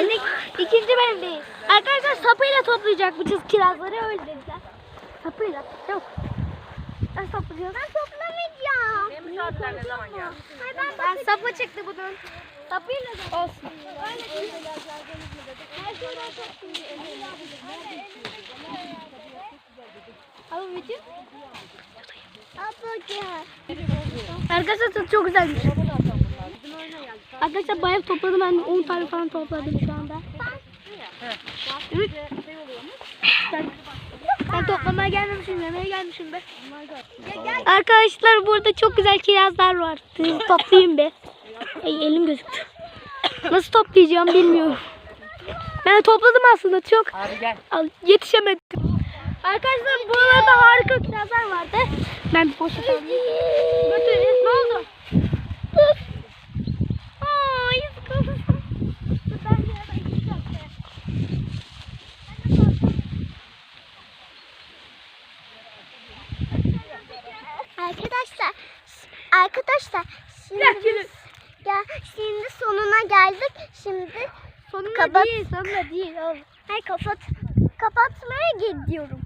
geldik. İkinci bölümdeyiz. Arkadaşlar sapıyla toplayacakmışız kirazları öyle dediler. Sapıyla. Yok. Ben toplayacağım. Ben toplamayacağım. Benim saatler ne zaman geldi? Hayır ben, ben sapı çıktı bunun. Sapıyla da. Olsun. Öyle Her şeyden çok Abi video. Arkadaşlar tadı çok güzelmiş. Arkadaşlar bayağı topladım ben 10 tane falan topladım şu anda. Üç. Ben, ben toplamaya gelmemişim, yemeğe gelmişim be. Arkadaşlar burada çok güzel kirazlar var. Toplayayım be. Ay, elim gözüktü. Nasıl toplayacağım bilmiyorum. Ben topladım aslında çok. Abi gel. Al, yetişemedim. Arkadaşlar buralarda harika kirazlar vardı. Ben. Götürün. Ne oldu? Dur. Aa, yazık oldu. Dur, ben bir ara gideceğim. Arkadaşlar, arkadaşlar şimdi biz, ya, şimdi sonuna geldik. Şimdi Sonunda Kapat. değil, sonunda değil. oğlum. hay kapat kapatmaya gidiyorum.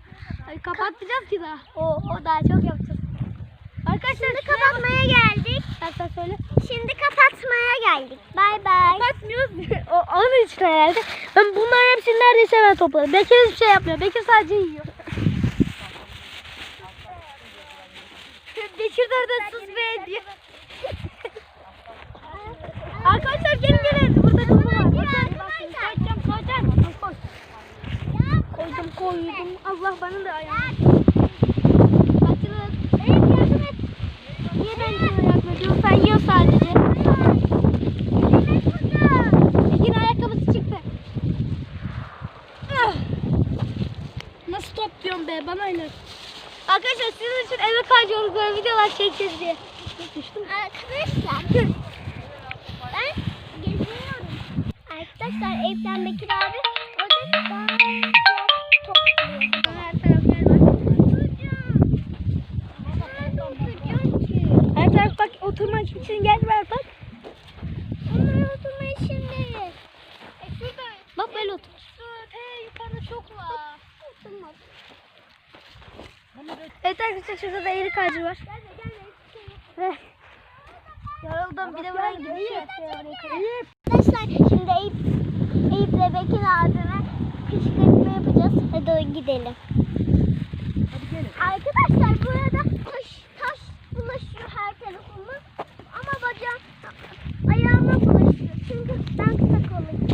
Ay, kapatacağız ki daha. O, o daha çok yapacağız. Arkadaşlar Şimdi kapatmaya geldik. Sen, sen söyle. Şimdi kapatmaya geldik. Bay bay. Kapatmıyoruz. o, onun için herhalde. Ben bunların hepsini neredeyse ben topladım. Bekir hiçbir şey yapmıyor. Bekir sadece yiyor. De orada sus be diyor. Arkadaşlar gelin gelin. Burada kumu var. Koyacağım koyacağım. Koy. Koydum koydum. Allah bana da ayağım. Kaçırın. Evet yardım et. Niye ben sana yardım ediyorum? Sen yiyor sadece. Bekir'in ayakkabısı çıktı. Ah! Nasıl topluyorum be? Bana öyle. Arkadaşlar sizin için eve kaçıyoruz böyle videolar çekeceğiz diye. Arkadaşlar ben geziyorum. Arkadaşlar evden Bekir abi orada daha çok topluyor. Her taraf yer var. Nerede oturacağım ki? Her taraf bak oturmak için yer var bak. Onlar oturma şimdi. E şurada. Bak böyle otur. He yukarıda çok var. Oturmaz. Evet arkadaşlar şurada da erik ağacı var. Ve Yoruldum bir de buraya gidiyor. Arkadaşlar şimdi Eyüp, Eyüp'le Bekir abime kışkırtma yapacağız. Hadi gidelim. Hadi gelin. Arkadaşlar burada taş, taş bulaşıyor her tarafıma. Ama bacağım ayağıma bulaşıyor. Çünkü ben kısa kolum.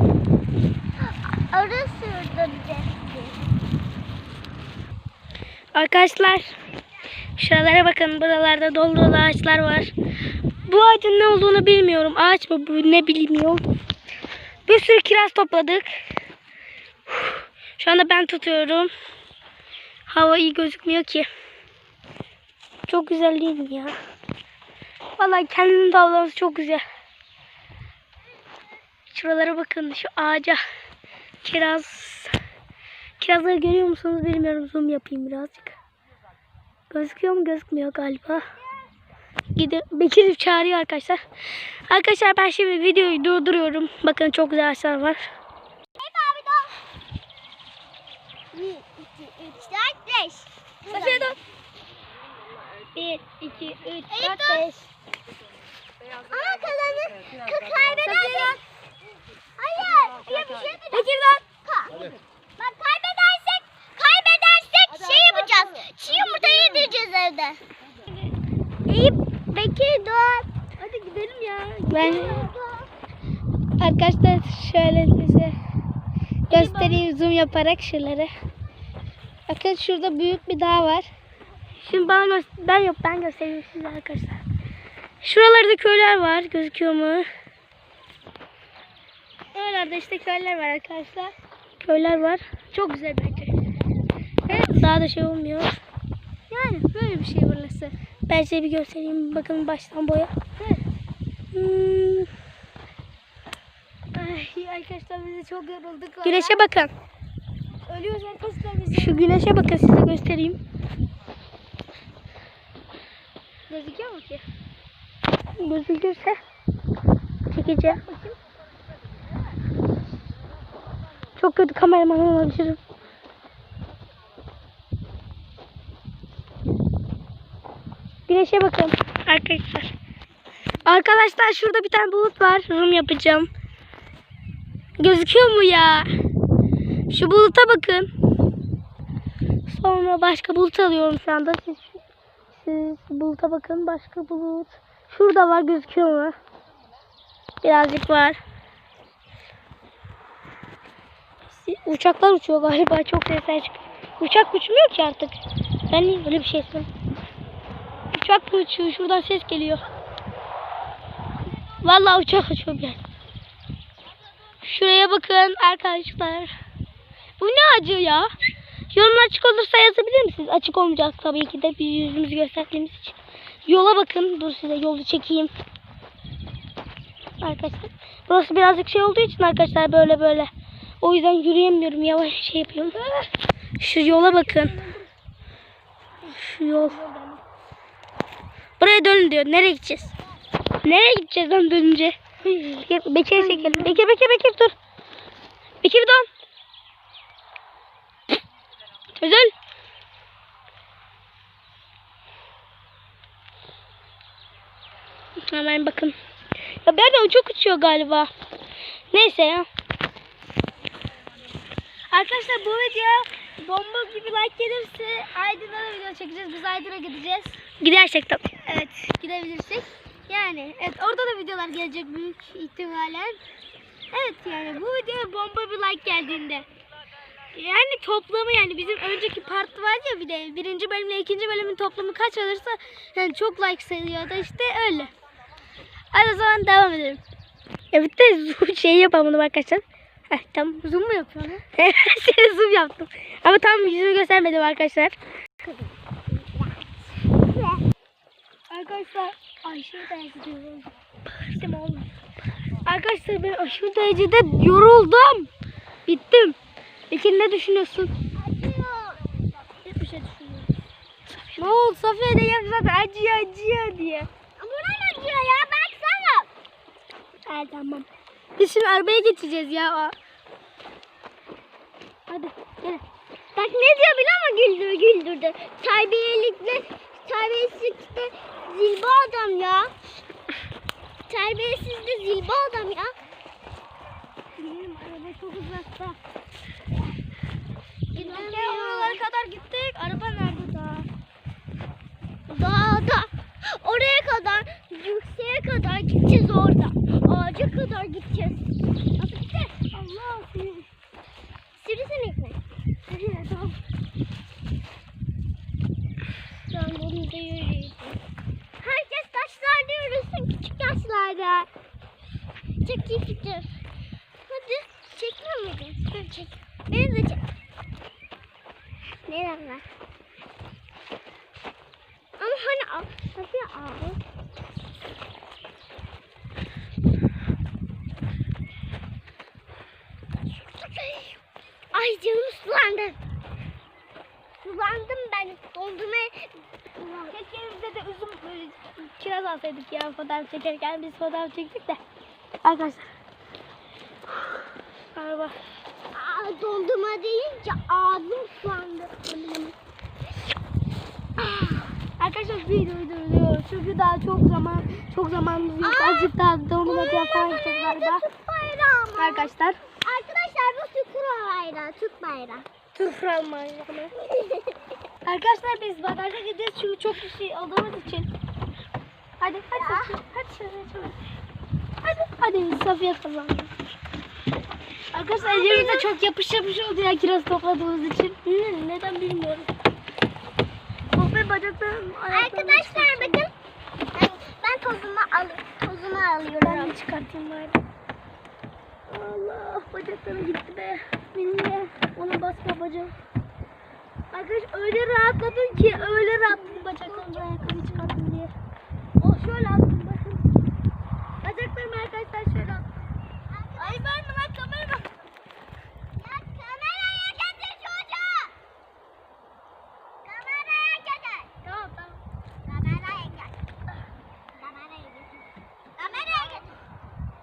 Arı sürdüreceğiz. Arkadaşlar şuralara bakın buralarda dolu dolu ağaçlar var. Bu ağacın ne olduğunu bilmiyorum. Ağaç mı bu ne bilmiyorum. Bir sürü kiraz topladık. Şu anda ben tutuyorum. Hava iyi gözükmüyor ki. Çok güzel değil mi ya? Vallahi kendini tavlaması çok güzel. Şuralara bakın şu ağaca. Kiraz. Kirazları görüyor musunuz bilmiyorum. Zoom yapayım birazcık. Gözüküyor mu? Gözükmüyor galiba. Gidip Bekir çağırıyor arkadaşlar. Arkadaşlar ben şimdi videoyu durduruyorum. Bakın çok güzel ağaçlar var. Eyüp abi dur. 1, 2, 3, 4, 5. Başa dön. 1, 2, 3, Eyüp 4, dur. 5. Ama kazanır. Ka- kaybedersek. Hayır. Ya bir şey diyeceğim. Bekir dön. Ka- Bak kaybedersek, kaybedersek şey yapacağız. Çiğ yumurta yedireceğiz evde. Eyüp, Bekir dur. Hadi gidelim ya. Ben arkadaşlar şöyle size göstereyim zoom yaparak şuraları. Bakın şurada büyük bir dağ var. Şimdi bana ben yok ben göstereyim size arkadaşlar. Şuralarda köyler var. Gözüküyor mu? Oralarda işte köyler var arkadaşlar. Köyler var. Çok güzel bence. Evet, daha da şey olmuyor. Yani böyle bir şey burası. Ben size bir göstereyim. Bakın baştan boya. Hmm. Ay, arkadaşlar biz de çok yorulduk. Güneşe bakın. Ölüyoruz arkadaşlar biz. Şu güneşe bakın size göstereyim. Gözüküyor mu ki? Gözükürse çekeceğim. çok kötü kameraman olabilirim. Güneşe bakın arkadaşlar. Arkadaşlar şurada bir tane bulut var. Zoom yapacağım. Gözüküyor mu ya? Şu buluta bakın. Sonra başka bulut alıyorum şu anda. Siz, siz buluta bakın. Başka bulut. Şurada var gözüküyor mu? Birazcık var. Uçaklar uçuyor galiba. Çok sesler çıkıyor. Uçak uçmuyor ki artık. Ben niye bir şey istedim? Uçak uçuyor? Şuradan ses geliyor. Vallahi uçak uçuyor bir yer. Şuraya bakın arkadaşlar. Bu ne acı ya? Yorumlar açık olursa yazabilir misiniz? Açık olmayacak tabii ki de bir yüzümüzü gösterdiğimiz için. Yola bakın. Dur size yolu çekeyim. Arkadaşlar. Burası birazcık şey olduğu için arkadaşlar böyle böyle. O yüzden yürüyemiyorum. Yavaş şey yapıyorum. Şu yola bakın. Şu yol. Buraya dönün diyor. Nereye gideceğiz? Nereye gideceğiz lan dönünce? Bekir, Bekir'i çekelim. Bekir, Bekir, Bekir dur. Bekir dön. Özel. Hemen bakın. Ya bir yerden uçak uçuyor galiba. Neyse ya. Arkadaşlar bu video bomba gibi like gelirse Aydın'a da video çekeceğiz. Biz Aydın'a gideceğiz. Gidersek tabii. Evet gidebilirsek. Yani evet orada da videolar gelecek büyük ihtimalen. Evet yani bu videoya bomba bir like geldiğinde. Yani toplamı yani bizim önceki part var ya bir de birinci bölümle ikinci bölümün toplamı kaç olursa yani çok like sayılıyor da işte öyle. Hadi o zaman devam edelim. Evet de zoom şey yapalım arkadaşlar. Heh, tamam. Zoom mu yapıyorsun? Seni zoom yaptım. Ama tam yüzümü göstermedim arkadaşlar. Arkadaşlar aşırı derecede yoruldum. Bağırdım oğlum. Arkadaşlar ben aşırı derecede yoruldum. Bittim. Peki ne düşünüyorsun? Hiçbir şey düşünmüyorum. Ne oldu Safiye de yap zaten acıyor acıyor diye. Buran acıyor ya baksana. Evet tamam. Biz şimdi arabaya geçeceğiz ya. Hadi gel. Bak ne diyor biliyor musun güldür güldürdü. Terbiyelikle terbiyesizlikte zilba adam ya. Terbiyesizde zilba adam ya. Gidelim araba çok uzakta. Gidelim Ya oralara kadar gittik. Araba nerede daha? Dağda. Oraya kadar, yükseğe kadar gideceğiz orada. Ağaca kadar gideceğiz. Nasıl gideceğiz? Allah seni. Sivrisinek mi? Evet, tamam. Ben bunu da yürüyeceğim. Yaşlarda. Çok fikir. Hadi çekmiyor muydun? Dur çek. Beni de çek. Neden var? Ama hani al. Tabii al. Ay canım sulandı. Sulandım ben. Dondurma Keşke evimizde de üzüm böyle kiraz alsaydık ya fotoğraf çekerken biz fotoğraf çektik de. Arkadaşlar. Araba. Aa, dondurma deyince ağzım sulandı. Arkadaşlar videoyu durduruyoruz. Çünkü daha çok zaman çok zamanımız yok. Azıcık daha dondurma falan gideceğiz galiba. Bayrağı? Arkadaşlar. Arkadaşlar bu Türk bayrağı. Türk bayrağı. Türk Almanya. Arkadaşlar biz bagaja gideceğiz çünkü çok kişi olduğumuz için. Hadi hadi. Safiye. Hadi şöyle. Hadi hadi Safiye kazandı. Arkadaşlar ellerimize çok yapış yapış oldu ya kiraz topladığımız için. Hı, neden bilmiyorum. Oh be bacaklarım ayaklarım Arkadaşlar bakın. Ben, ben tozumu, al, tozumu alıyorum. Ben de çıkartayım bari. Allah bacaklarım gitti be. Benim de ona basma bacağım. Arkadaş öyle rahatladım ki öyle rahatladım bacaklarımı ayakkabıyı çıkarttım diye. Oh şöyle attım bakın. Bacaklarımı arkadaşlar şöyle attım. Ay verme lan kamerama. Ya kameraya getir çocuğu. Kameraya getir. Tamam tamam. Kameraya getir. Kameraya getir. Kameraya getir.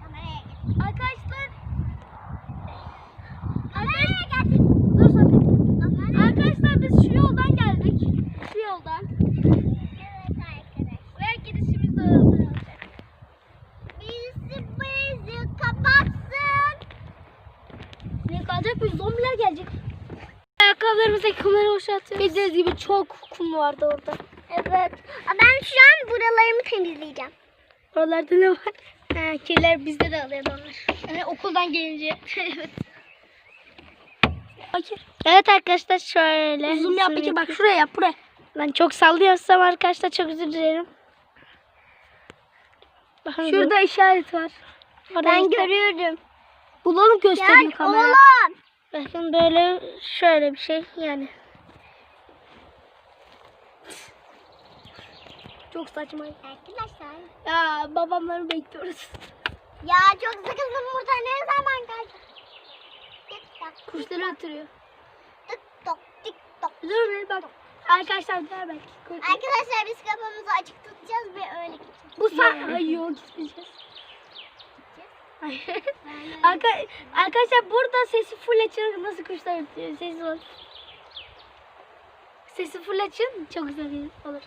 Kameraya getir. Arkadaşlar. Arkadaşlar nereye geldik? Dur sakın. Arkadaşlar biz şu yoldan geldik. Şu yoldan. Evet arkadaşlar. Buraya gidişimiz de olacak. Birisi bizi kapatsın. Ne kalacak? Bir zombiler gelecek. Ayakkabılarımızdaki kumları boşaltıyoruz. Bildiğiniz gibi çok kum vardı orada. Evet. Ben şu an buralarımı temizleyeceğim. Oralarda ne var? Ha, kirler bizde de alıyordu onlar. Yani okuldan gelince. evet. Bakır. Evet arkadaşlar şöyle. Zoom yap Bekir bak şuraya yap buraya. Ben çok sallıyorsam arkadaşlar çok özür dilerim. Şurada işaret var. Ben görüyorum. Bulanık gösteriyor Gel kamera. oğlum. Bakın böyle şöyle bir şey yani. Çok saçma. Arkadaşlar. Ya babamları bekliyoruz. Ya çok sıkıldım burada. Ne zaman gelecek? Tik. Kuşları atırıyor. Tik tok tik tok. Dur bir bak. Arkadaşlar daha belki. Arkadaşlar biz kapımızı açık tutacağız ve öyle gideceğiz. Bu sa... Ay yok gitmeyeceğiz. Arka... Arkadaşlar burada sesi full açın. Nasıl kuşlar ötüyor? Sesi var. Sesi full açın. Çok güzel olur.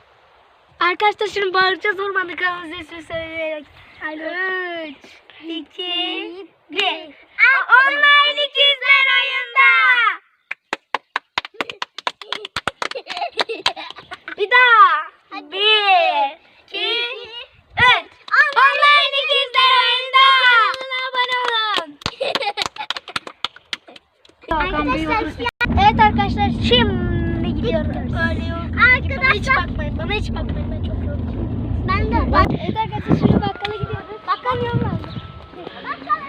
Arkadaşlar şimdi bağıracağız ormanda kanalın sesini söyleyerek. 3, 2, 1. Online ikizler oyunda. Bir daha. Bir, iki, üç. Online ikizler oyunda. Kanala abone olun. Arkadaşlar Evet arkadaşlar şimdi gidiyoruz. Öyle yok. Bana hiç Arkadaşlar bakmayın. Ben çok yoruldum. ben de bak. Evet arkadaşlar şimdi bakkala gidiyoruz. Bakkal yollandı. Bakalım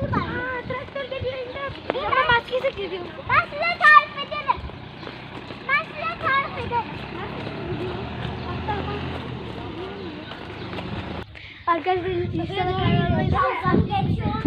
şurada. Aa traktör geliyor imdat. Ama maskesi gidiyor. Ben size tarif ederim. Ben size tarif ederim. Arkadaşlar inşallah kaybetmeyiz.